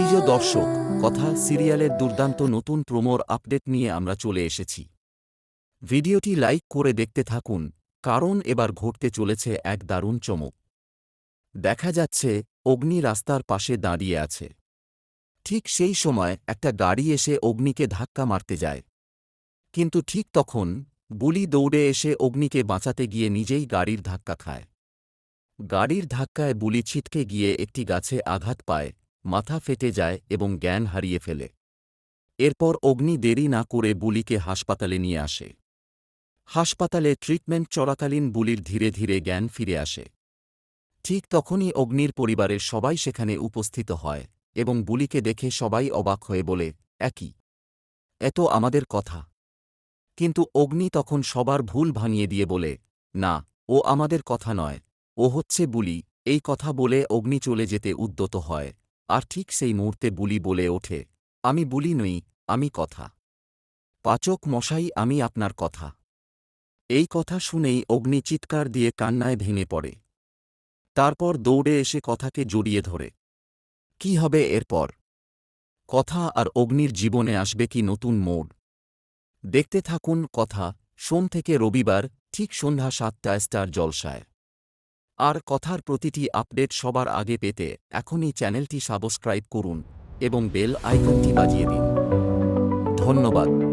প্রিয় দর্শক, কথা সিরিয়ালের দুর্দান্ত নতুন প্রোমোর আপডেট নিয়ে আমরা চলে এসেছি। ভিডিওটি লাইক করে দেখতে থাকুন, কারণ এবার ঘটতে চলেছে এক দারুণ চমক। দেখা যাচ্ছে, অগ্নি রাস্তার পাশে দাঁড়িয়ে আছে। ঠিক সেই সময় একটা গাড়ি এসে অগ্নিকে ধাক্কা মারতে যায়। কিন্তু ঠিক তখন, বুলি দৌড়ে এসে অগ্নিকে বাঁচাতে গিয়ে নিজেই গাড়ির ধাক্কা খায়। গাড়ির ধাক্কায় বুলি ছিটকে গিয়ে একটি গাছে আঘাত পায়। মাথা ফেটে যায় এবং জ্ঞান হারিয়ে ফেলে। এরপর অগ্নি দেরি না করে বুলিকে হাসপাতালে নিয়ে আসে। হাসপাতালে ট্রিটমেন্ট চলাকালীন বুলির ধীরে ধীরে জ্ঞান ফিরে আসে। ঠিক তখনই অগ্নির পরিবারের সবাই সেখানে উপস্থিত হয় এবং বুলিকে দেখে সবাই অবাক হয়ে বলে, একই। এত আমাদের কথা। কিন্তু অগ্নি তখন সবার ভুল ভাঙিয়ে দিয়ে বলে, না, ও আমাদের কথা নয়। ও হচ্ছে বুলি। এই কথা বলে অগ্নি চলে যেতে উদ্যত হয়। আর ঠিক সেই মুহূর্তে বুলি বলে ওঠে, আমি বুলি নই, আমি কথা। পাচক মশাই, আমি আপনার কথা। এই কথা শুনেই অগ্নি চিৎকার দিয়ে কান্নায় ভেঙে পড়ে। তারপর দৌড়ে এসে কথাকে জড়িয়ে ধরে, কি হবে এরপর? কথা আর অগ্নির জীবনে আসবে কি নতুন মোড়? দেখতে থাকুন কথা, সোম থেকে রবিবার, ঠিক সন্ধ্যা সাতটায় স্টার জলসায়। আর কথার প্রতিটি আপডেট সবার আগে পেতে এখনই চ্যানেলটি সাবস্ক্রাইব করুন এবং বেল আইকনটি বাজিয়ে দিন। ধন্যবাদ।